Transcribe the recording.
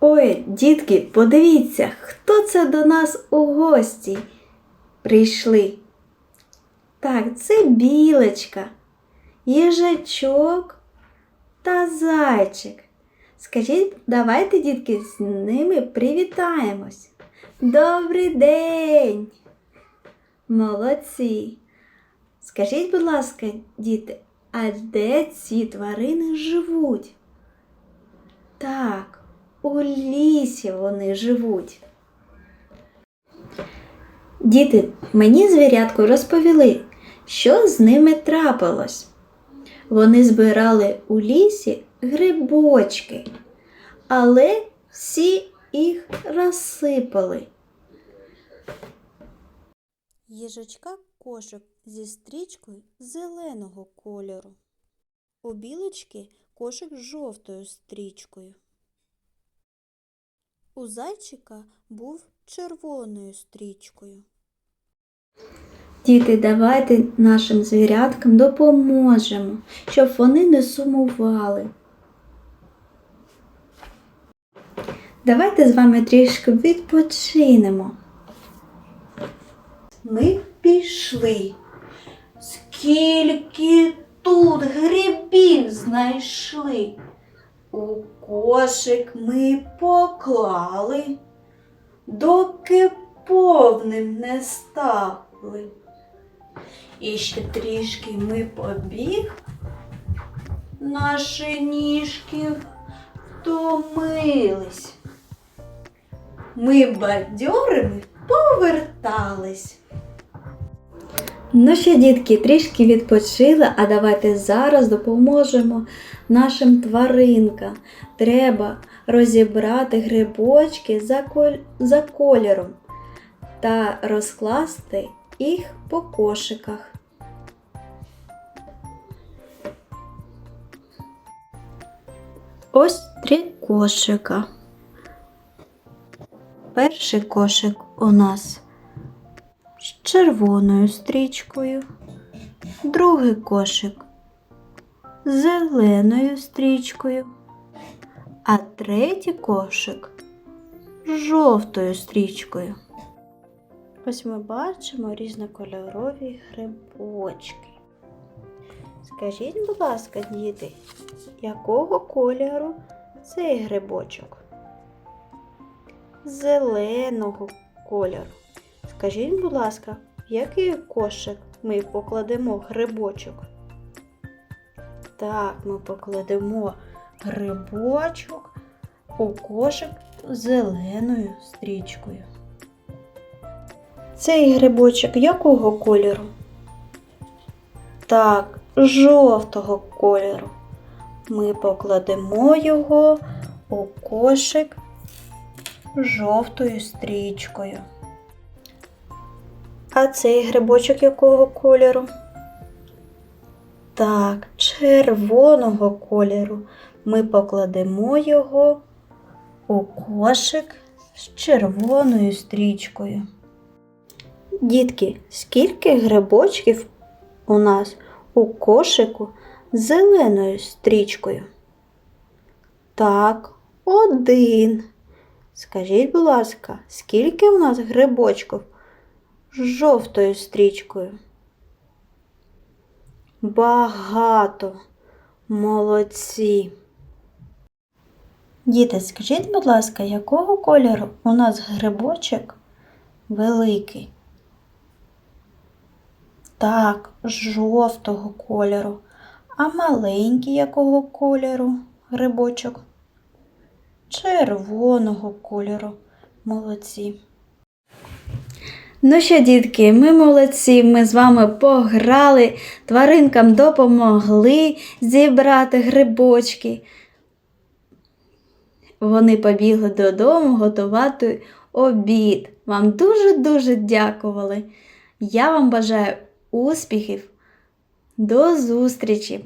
Ой, дітки, подивіться, хто це до нас у гості прийшли. Так, це білочка, їжачок та зайчик. Скажіть, давайте, дітки, з ними привітаємось. Добрий день! Молодці! Скажіть, будь ласка, діти, а де ці тварини живуть? Так, у лісі вони живуть. Діти, мені звірятку розповіли, що з ними трапилось. Вони збирали у лісі грибочки, але всі їх розсипали. Їжачка кошик зі стрічкою зеленого кольору. У білочки кошик з жовтою стрічкою. У зайчика був червоною стрічкою. Діти, давайте нашим звіряткам допоможемо, щоб вони не сумували. Давайте з вами трішки відпочинемо. Ми пішли. Скільки тут грибів знайшли. У кошик ми поклали, доки повним не стали. І ще трішки ми побіг, наші ніжки втомились. Ми бадьорими повертались. Ну що, дітки, трішки відпочили, а давайте зараз допоможемо нашим тваринкам. Треба розібрати грибочки за, коль... за кольором та розкласти їх по кошиках. Ось три кошика. Перший кошик у нас з червоною стрічкою, другий кошик з зеленою стрічкою, а третій кошик з жовтою стрічкою. Ось ми бачимо різнокольорові грибочки. Скажіть, будь ласка, діти, якого кольору цей грибочок? Зеленого кольору. Скажіть, будь ласка, в який кошик ми покладемо грибочок? Так, ми покладемо грибочок у кошик з зеленою стрічкою. Цей грибочок якого кольору? Так, жовтого кольору. Ми покладемо його у кошик жовтою стрічкою. А цей грибочок якого кольору? Так, червоного кольору. Ми покладемо його у кошик з червоною стрічкою. Дітки, скільки грибочків у нас у кошику з зеленою стрічкою? Так, один. Скажіть, будь ласка, скільки у нас грибочків жовтою стрічкою? Багато. Молодці. Діти, скажіть, будь ласка, якого кольору у нас грибочок великий? Так, жовтого кольору. А маленький якого кольору грибочок? Червоного кольору. Молодці. Ну що, дітки, ми молодці, ми з вами пограли, тваринкам допомогли зібрати грибочки. Вони побігли додому готувати обід. Вам дуже-дуже дякували. Я вам бажаю успіхів. До зустрічі!